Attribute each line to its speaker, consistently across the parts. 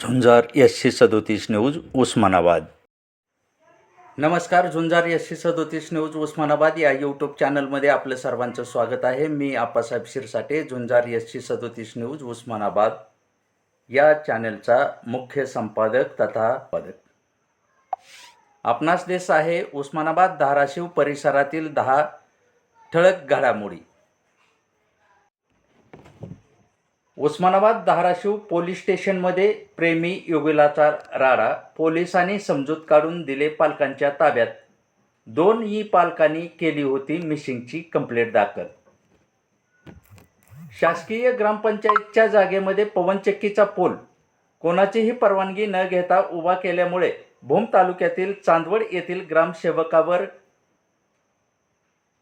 Speaker 1: झुंजार एसशे सदोतीस न्यूज उस्मानाबाद. नमस्कार झुंजार एसशे सदोतीस न्यूज उस्मानाबाद या यूट्यूब चॅनलमध्ये आपलं सर्वांचं स्वागत आहे. मी आप्पासाहेब शिरसाटे झुंजार एसशे सदोतीस न्यूज उस्मानाबाद. या चॅनलचा मुख्य संपादक तथा पदक आपणास देश आहे उस्मानाबाद धाराशिव परिसरातील दहा ठळक घडामोडी. उस्मानाबाद धाराशिव पोलीस स्टेशनमध्ये प्रेमी युगुलाचा राडा पोलिसांनी समजूत काढून दिले पालकांच्या ताब्यात. दोन ई पालकांनी केली होती मिसिंगची कंप्लेंट दाखल. शासकीय ग्रामपंचायतच्या जागेमध्ये पवनचक्कीचा पूल. कोणाचीही परवानगी न घेता उभा केल्यामुळे भूम तालुक्यातील चांदवड येथील ग्रामसेवकावर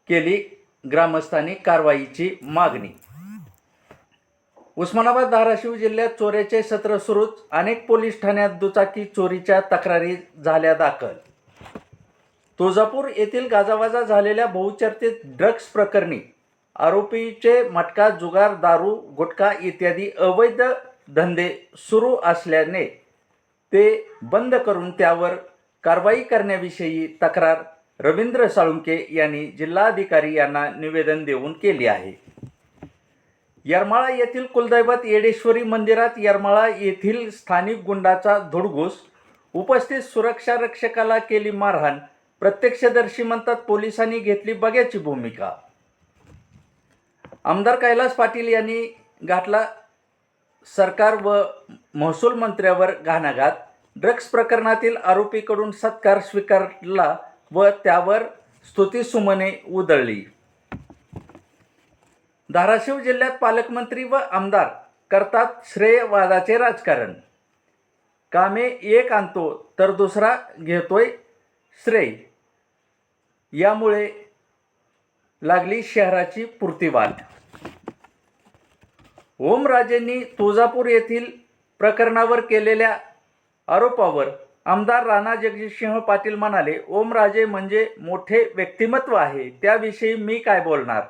Speaker 1: केली ग्रामस्थांनी कारवाईची मागणी. उस्मानाबाद धाराशिव जिल्ह्यात चोऱ्याचे सत्र सुरूच. अनेक पोलीस ठाण्यात दुचाकी चोरीच्या तक्रारी झाल्या दाखल. तुळजापूर येथील गाजावाजा झालेल्या बहुचर्चित ड्रग्ज प्रकरणी आरोपीचे मटका जुगार दारू गुटखा इत्यादी अवैध धंदे सुरू असल्याने ते बंद करून त्यावर कारवाई करण्याविषयी तक्रार रवींद्र साळुंके यांनी जिल्हाधिकारी यांना निवेदन देऊन केली आहे. येरमाळा येथील कुलदैवत येडेश्वरी मंदिरात येरमाळा येथील स्थानिक गुंडाचा धुडगूस उपस्थित सुरक्षा रक्षकाला केली मारहाण. प्रत्यक्षदर्शी म्हणतात पोलिसांनी घेतली बघ्याची भूमिका. आमदार कैलास पाटील यांनी घातला सरकार व महसूल मंत्र्यावर घाणाघात. ड्रग्ज प्रकरणातील आरोपीकडून सत्कार स्वीकारला व त्यावर स्तुतीसुमने उधळली. धाराशिव जिल्ह्यात पालकमंत्री व आमदार करतात श्रेयवादाचे राजकारण. कामे एक आणतो तर दुसरा घेतोय श्रेय. यामुळे लागली शहराची पूर्तीवाद. ओमराजेंनी तुळजापूर येथील प्रकरणावर केलेल्या आरोपावर आमदार राणा जगजितसिंह पाटील म्हणाले ओमराजे म्हणजे मोठे व्यक्तिमत्व आहे त्याविषयी मी काय बोलणार?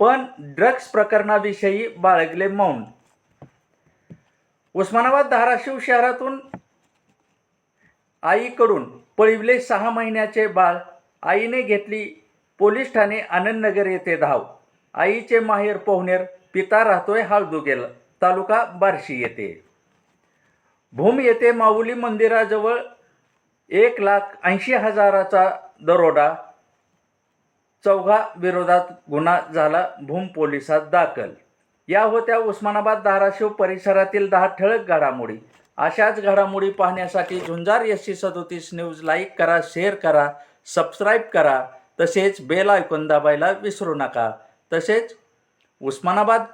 Speaker 1: पण ड्रग्ज प्रकरणाविषयी बाळगले मौन. उस्मानाबाद धाराशिव शहरातून आईकडून पळविले सहा महिन्याचे बाळ. आईने घेतली पोलीस ठाणे आनंदनगर येथे धाव. आईचे माहेर पोहनेर पिता राहतोय हाळदुगेला तालुका बार्शी येथे. भूम येथे माऊली मंदिराजवळ एक लाख ऐंशी हजाराचा दरोडा चौघा विरोधात गुन्हा झाला भूम पोलिसात दाखल. या होत्या उस्मानाबाद धाराशिव परिसरातील दहा ठळक घडामोडी. अशाच घडामोडी पाहण्यासाठी झुंजार एस सी सदोतीस न्यूज लाईक करा शेअर करा सबस्क्राईब करा तसेच बेल ऐकून दाबायला विसरू नका. तसेच उस्मानाबाद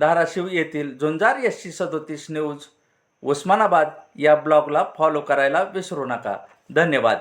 Speaker 1: धाराशिव येथील झुंजार एस सी सदोतीस न्यूज उस्मानाबाद या ब्लॉगला फॉलो करायला विसरू नका. धन्यवाद.